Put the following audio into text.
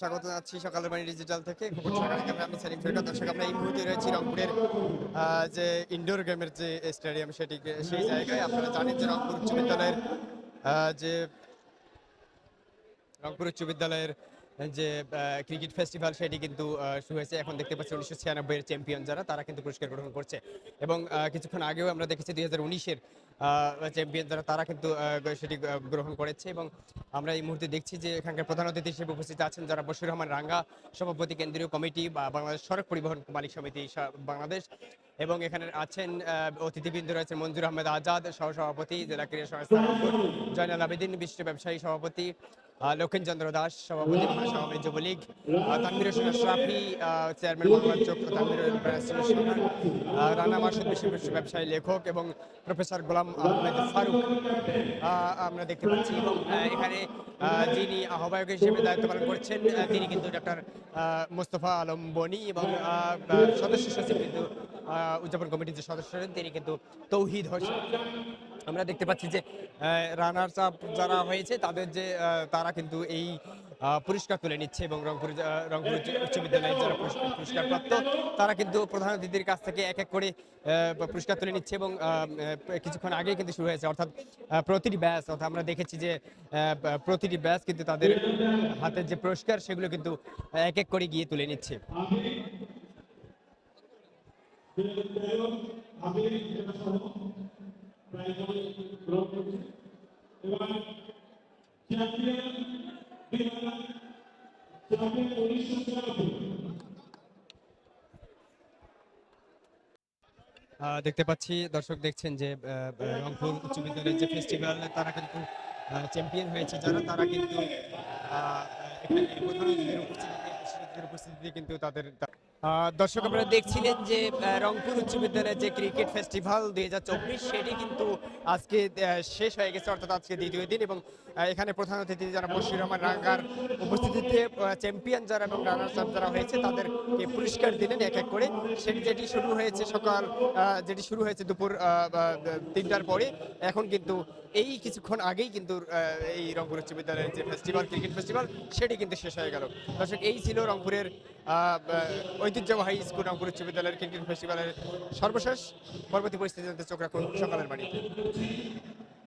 স্বাগত জানাচ্ছি সকালের বাণী ডিজিটাল থেকে। আমি সেলিম, ফেরকাত দর্শক। আমরা এই মুহূর্তে রয়েছি রংপুরের যে ইনডোর গেমের যে স্টেডিয়াম সেটি, সেই জায়গায়। আপনারা জানেন যে রংপুর উচ্চ বিদ্যালয়ের যে রংপুর উচ্চ বিদ্যালয়ের যে ক্রিকেট ফেস্টিভ্যাল সেটি কিন্তু শুরু হয়েছে। এখন দেখতে পাচ্ছি উনিশশো ছিয়ানব্বই এর চ্যাম্পিয়ন যারা, তারা কিন্তু পুরস্কার গ্রহণ করছে। এবং কিছুক্ষণ আগেও আমরা দেখেছি দুই হাজার উনিশের চ্যাম্পিয়ন যারা তারা কিন্তু সেটি গ্রহণ করেছে এবং আমরা এই মুহূর্তে দেখছি যে এখানকার প্রধান অতিথি হিসেবে উপস্থিত আছেন যারা বশির রহমান রাঙ্গা, সভাপতি কেন্দ্রীয় কমিটি বা বাংলাদেশ সড়ক পরিবহন মালিক সমিতি বাংলাদেশ এবং এখানে আছেন অতিথিবৃন্দ রয়েছেন মঞ্জুর আহমেদ আজাদ সহ সভাপতি জেলা ক্রীড়া সংস্থা জয়নাল আবেদিন বিশ্ব ব্যবসায়ী সভাপতি আহ, লক্ষেন্দ্র দাস সভাপতি মহাসভাপতি যুবলীগ। আহ, তানভীর হোসেন আশরাফি চেয়ারম্যান বাংলাচক তানভীর ইনস্টিটিউশন রানা মাসুদ বিশিষ্ট ব্যবসায়ী লেখক এবং প্রফেসর গোলাম আহমেদ ফারুক আমরা দেখতে পাচ্ছি। এবং এখানে যিনি আহ্বায়ক হিসেবে দায়িত্ব পালন করছেন তিনি কিন্তু ডক্টর মোস্তফা আলম বনি এবং সদস্য সচিব কিন্তু উদযাপন কমিটির যে সদস্য তিনি কিন্তু তৌহিদ হোসেন। আমরা দেখতে পাচ্ছি যে রানার্স আপ যারা হয়েছে, তাদের যে তারা কিন্তু এই পুরস্কার তুলে নিচ্ছে এবং রংপুর রংপুর উচ্চ- বিদ্যালয়ের যারা পুরস্কার পুরস্কার প্রাপ্ত তারা কিন্তু প্রধান অতিথির কাছ থেকে এক এক করে পুরস্কার তুলে নিচ্ছে এবং কিছুক্ষণ আগে কিন্তু শুরু হয়েছে। অর্থাৎ প্রতিটি ব্যাচ, অর্থাৎ আমরা দেখেছি যে প্রতিটি ব্যাচ কিন্তু তাদের হাতের যে পুরস্কার, সেগুলো কিন্তু এক এক করে গিয়ে তুলে নিচ্ছে। দেখতে পাচ্ছি, দর্শক দেখছেন যে রংপুর উচ্চ বিদ্যালয়ের যে ফেস্টিভ্যাল তারা কিন্তু চ্যাম্পিয়ন হয়েছে। যারা, তারা কিন্তু উপস্থিতিতে কিন্তু তাদের দর্শক আপনারা দেখছিলেন যে রংপুর উচ্চ বিদ্যালয়ের যে ক্রিকেট ফেস্টিভ্যাল দুই হাজার চব্বিশ সেটি কিন্তু আজকে শেষ হয়ে গেছে অর্থাৎ আজকে দ্বিতীয় দিন এবং এখানে প্রধান অতিথি যারা বশির রহমান রাঙ্গার উপস্থিতিতে চ্যাম্পিয়ন যারা এবং রানার্স আপ যারা হয়েছে তাদেরকে পুরস্কার দিলেন এক এক করে। সেটি যেটি শুরু হয়েছে সকাল যেটি শুরু হয়েছে দুপুর তিনটার পরে এখন কিন্তু এই কিছুক্ষণ আগেই কিন্তু এই রংপুর উচ্চ বিদ্যালয়ের যে ফেস্টিভ্যাল ক্রিকেট ফেস্টিভ্যাল সেটি কিন্তু শেষ হয়ে গেল। দর্শক এই ছিল রংপুরের আহ, ঐতিহ্যবাহী স্কুল রংপুর উচ্চ বিদ্যালয়ের ক্রিকেট ফেস্টিভ্যালের সর্বশেষ পরবর্তী পরিস্থিতি জানতে চোখ রাখুন সকালের বাড়িতে